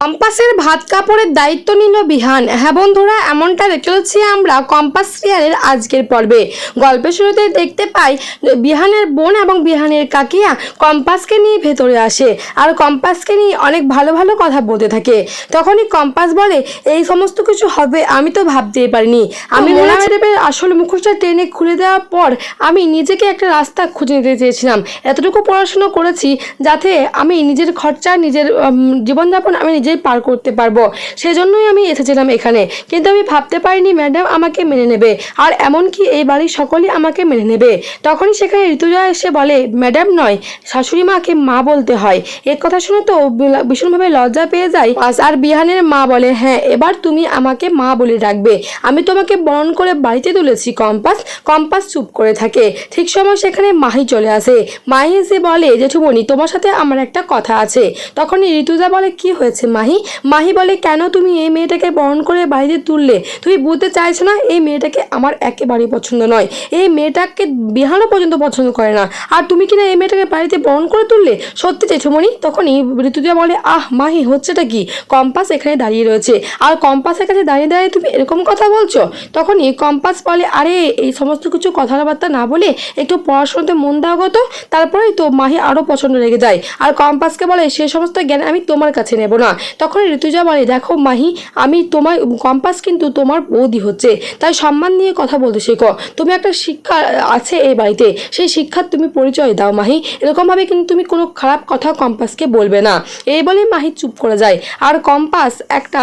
কম্পাসের ভাত কাপড়ের দায়িত্ব নিল বিহান। হ্যাঁ বন্ধুরা এমনটা দেখতে চলেছি আমরা কম্পাস সিরিয়ালের আজকের পর্বে। গল্পের শুরুতে দেখতে পাই বিহানের বোন এবং বিহানের কাকিয়া কম্পাসকে নিয়ে ভেতরে আসে আর কম্পাসকে নিয়ে অনেক ভালো ভালো কথা বলতে থাকে। তখনই কম্পাস বলে এই সমস্ত কিছু হবে আমি তো ভাবতেই পারিনি। আমি মোনা ম্যাডামের আসল মুখোশটা টেনে খুলে দেওয়ার পর আমি নিজেকে একটা রাস্তা খুঁজে নিতে চেয়েছিলাম। এতটুকু পড়াশুনো করেছি যাতে আমি নিজের খরচা নিজের জীবনযাপন আমি নিজেই পার করতে পারব। সেজন্যই আমি এসেছিলাম এখানে। কিন্তু আমি ভাবতে পারিনি, ম্যাডাম আমাকে মেনে নেবে। আর এমনকি এই বাড়ির সকলেই আমাকে মেনে নেবে। তখনই সেখানে ঋতুজা এসে বলে, ম্যাডাম নয়, শাশুড়ি মাকে মা বলতে হয়। এর কথা শুনে তো ভীষণভাবে লজ্জা পেয়ে যায়। আর বিহানের মা বলে হ্যাঁ এবার তুমি আমাকে মা বলে ডাকবে। আমি তোমাকে বরণ করে বাড়িতে তুলেছি, কম্পাস। কম্পাস চুপ করে থাকে। ঠিক সময় সেখানে মাহি চলে আসে। মাহি এসে বলে, জেঠুমণি, তোমার সাথে আমার একটা কথা আছে। তখনই ঋতুজা বলে, কি হয়েছে মাহি। মাহি বলে, কেন তুমি এই মেয়েটাকে বরণ করে বাড়িতে তুললে? তুমি বুঝতে চাইছো না, এই মেয়েটাকে আমার একেবারেই পছন্দ নয়। এই মেয়েটাকে বিহানও পর্যন্ত পছন্দ করে না। আর তুমি কিনা এই মেয়েটাকে বাড়িতে বরণ করে তুললে? সত্যি জেঠুমণি তখনই ঋতুজা বলে, আহ, মাহি, হচ্ছেটা কি? কম্পাস এখানে দাঁড়িয়ে রয়েছে। আর কম্পাসের কাছে দাঁড়িয়ে দাঁড়িয়ে তুমি এরকম কথা বলছো? তখনই কম্পাস বলে, আরে, এই সমস্ত কিছু কথাবার্তা না বলে একটু পড়াশোনাতে মন দাও গত তারপরেই তো মাহি আরও পছন্দ লেগে যায়। আর কম্পাসকে বলে, সে সমস্ত জ্ঞান আমি তোমার কাছে নেব না। তখন ঋতুজা বলে, দেখো মাহি, আমি তোমার কম্পাস কিন্তু তোমার বৌদি হচ্ছে। তাই সম্মান নিয়ে কথা বলতে শেখো। তুমি একটা শিক্ষা আছে এই বাড়িতে। সেই শিক্ষার তুমি পরিচয় দাও মাহি। এরকমভাবে কিন্তু তুমি কোনো খারাপ কথা কম্পাসকে বলবে না। এই বলে মাহি চুপ করে যায়। আর কম্পাস একটা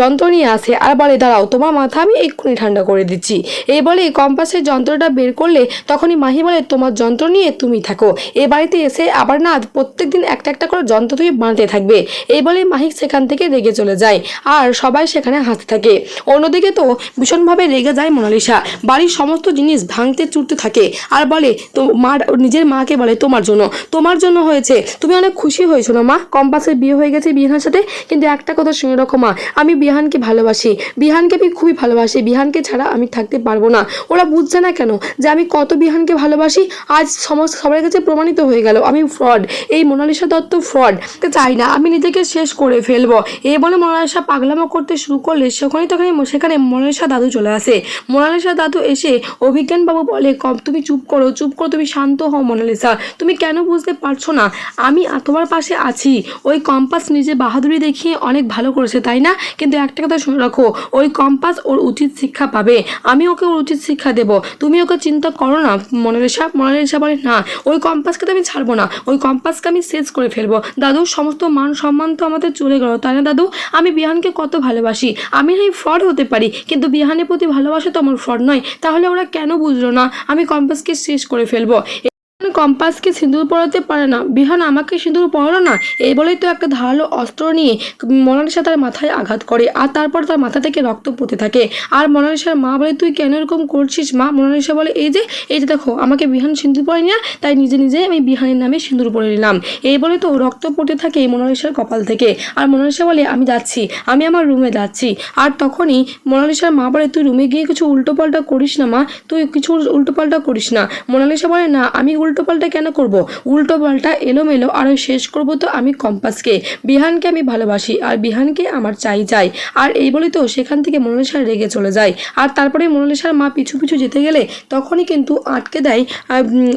যন্ত্র নিয়ে আসে আর বলে, দাঁড়াও, তোমার মাথা আমি এক্ষুনি ঠান্ডা করে দিচ্ছি। এই বলে কম্পাসের যন্ত্রটা বের করলে তখনই মাহি বলে, তোমার যন্ত্র নিয়ে তুমি থাকো। এ বাড়িতে এসে আবার না প্রত্যেক দিন একটা একটা করে যন্ত্র তুমি বানাতে থাকবে। এই বলে মাহি সেখান থেকে রেগে চলে যায় আর সবাই সেখানে হাসতে থাকে। অন্যদিকে তো ভীষণভাবে রেগে যায় মোনালিসা। বাড়ির সমস্ত জিনিস ভাঙতে চুরতে থাকে আর বলে, তো মার নিজের মাকে বলে তোমার জন্য। তোমার জন্য হয়েছে। তুমি অনেক খুশি হয়েছো না মা? কম্পাসের বিয়ে হয়ে গেছে বিহানের সাথে? কিন্তু একটা কথা শুনে রাখো মা, আমি বিহানকে ভালোবাসি। বিহানকে আমি খুবই ভালোবাসি। বিহানকে ছাড়া আমি থাকতে পারব না। ওরা বুঝছে না কেন যে আমি কত বিহানকে ভালোবাসি? আজ সমস্ত সবার কাছে প্রমাণিত হয়ে গেল, আমি ফ্রড এই মোনালিসা দত্ত ফ্রড চাই না, আমি নিজেকে শেষ করে ফেলব। এই বলে মোনালিসা পাগলামো করতে শুরু করলে সেখানে তখন সেখানে মোনালিসা দাদু চলে আসে। মোনালিসা দাদু এসে অভিজ্ঞানবাবু বলে, কম, তুমি চুপ করো চুপ করো, তুমি শান্ত হও মোনালিসা তুমি কেন বুঝতে পারছ না? আমি তোমার পাশে আছি। ওই কম্পাস নিজে বাহাদুরি দেখিয়ে অনেক ভালো করেছে, তাই না? কিন্তু একটা কথা শুনে রাখো, ওই কম্পাস ওর উচিত শিক্ষা পাবে। আমি ওকে ওর উচিত শিক্ষা দেব। তুমি ওকে চিন্তা করো না মোনালিসা মোনালিসা বলে, না, ওই কম্পাসকে তো আমি ছাড়বো না। ওই কম্পাসকে আমি শেষ করে ফেলব। দাদুর সমস্ত মান সম্মান তো আমাদের চলে গেল, তাই না দাদু? আমি বিহানকে কত ভালোবাসি। আমি এই ফ্রড হতে পারি, কিন্তু বিহানের প্রতি ভালোবাসা তো আমার ফ্রড নয়। তাহলে ওরা কেন বুঝলো না? আমি কম্পাসকে শেষ করে ফেলব। কম্পাসকে সিঁদুর পরাতে পারে না? বিহান, আমাকে সিঁদুর পরালো না? এই বলেই তো একটা ধারালো অস্ত্র নিয়ে মনালিসা তার মাথায় আঘাত করে আর তারপর তার মাথা থেকে রক্ত পড়তে থাকে। আর মোনালিসার মা বলে, তুই কেন এরকম করছিস মা? মনালিসা বলে, এই যে এই যে দেখো, আমাকে বিহান সিঁদুর পরে না, তাই নিজে নিজে আমি বিহানের নামে সিঁদুর পরে নিলাম। এই বলে তো রক্ত পড়তে থাকে মোনালিসার কপাল থেকে। আর মোনালিসা বলে, আমি যাচ্ছি, আমি আমার রুমে যাচ্ছি। আর তখনই মোনালিসার মা বলে, তুই রুমে গিয়ে কিছু উল্টোপাল্টা করিস না মা, তুই কিছু উল্টোপাল্টা করিস না। মোনালিসা বলে, না, আমি উল্টোপাল্টা কেন করব? উল্টোপাল্টা এলোমেলো আর ওই শেষ করব তো আমি কম্পাসকে। বিহানকে আমি ভালোবাসি আর বিহানকে আমার চাই চাই আর এই বলে তো সেখান থেকে মোনালিসা রেগে চলে যায়। আর তারপরে মোনালিসার মা পিছু পিছু যেতে গেলে তখনই কিন্তু আটকে দেয়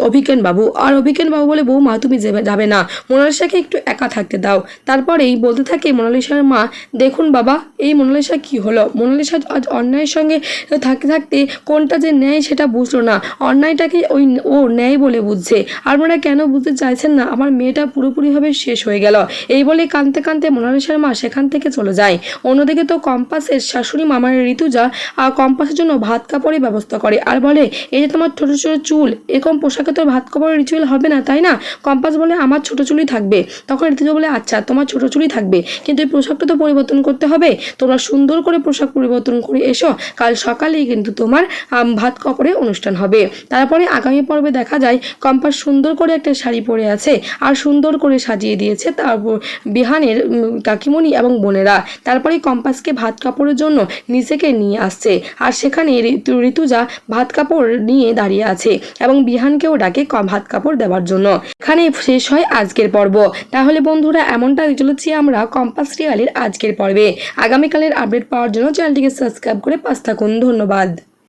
অভিজ্ঞান বাবু। আর অভিজ্ঞান বাবু বলে, বৌমা, তুমি যাবে যাবে না। মোনালিসাকে একটু একা থাকতে দাও। তারপরেই বলতে থাকে মোনালিসার মা, দেখুন বাবা, এই মোনালিসা কি হলো? মোনালিসা আজ অন্যায়ের সঙ্গে থাকতে থাকতে কোনটা যে ন্যায় সেটা বুঝলো না। অন্যায়টাকে ওই ও ন্যায় বলে বুঝছে। আর ওনারা কেন বুঝতে চাইছেন না, আমার মেয়েটা পুরোপুরিভাবে শেষ হয়ে গেল। এই বলে কাঁদতে কাঁদতে মোনালিসার মা সেখান থেকে চলে যায়। অন্যদিকে তো কম্পাসের শাশুড়ি মামার ঋতুজা কম্পাসের জন্য ভাত কাপড়ের ব্যবস্থা করে আর বলে, এই যে তোমার ছোটো ছোটো চুল, এরকম পোশাকে তো ভাত কাপড়ের রিচুয়াল হবে না, তাই না? কম্পাস বলে, আমার ছোটো চুলই থাকবে। তখন ঋতুজা বলে আচ্ছা তোমার ছোটো চুলই থাকবে, কিন্তু এই পোশাকটা তো পরিবর্তন করতে হবে। তোমরা সুন্দর করে পোশাক পরিবর্তন করে এসো, কাল সকালেই কিন্তু তোমার ভাত কাপড়ে অনুষ্ঠান হবে। তারপরে আগামী পর্বে দেখা যায়, কম্পাস কম্পাস সুন্দর করে একটা শাড়ি পরে আছে আর সুন্দর করে সাজিয়ে দিয়েছে তারপর বিহানের কাকিমণি এবং বোনেরা। তারপরে কম্পাসকে ভাত কাপড়ের জন্য নিজেকে নিয়ে আসছে আর সেখানে ঋতু ঋতুজা ভাত কাপড় নিয়ে দাঁড়িয়ে আছে এবং বিহানকেও ডাকে ভাত কাপড় দেওয়ার জন্য। এখানে শেষ হয় আজকের পর্ব। তাহলে বন্ধুরা এমনটা চলেছি আমরা কম্পাস রিয়ালের আজকের পর্বে। আগামীকালের আপডেট পাওয়ার জন্য চ্যানেলটিকে সাবস্ক্রাইব করে পাশ থাকুন। ধন্যবাদ।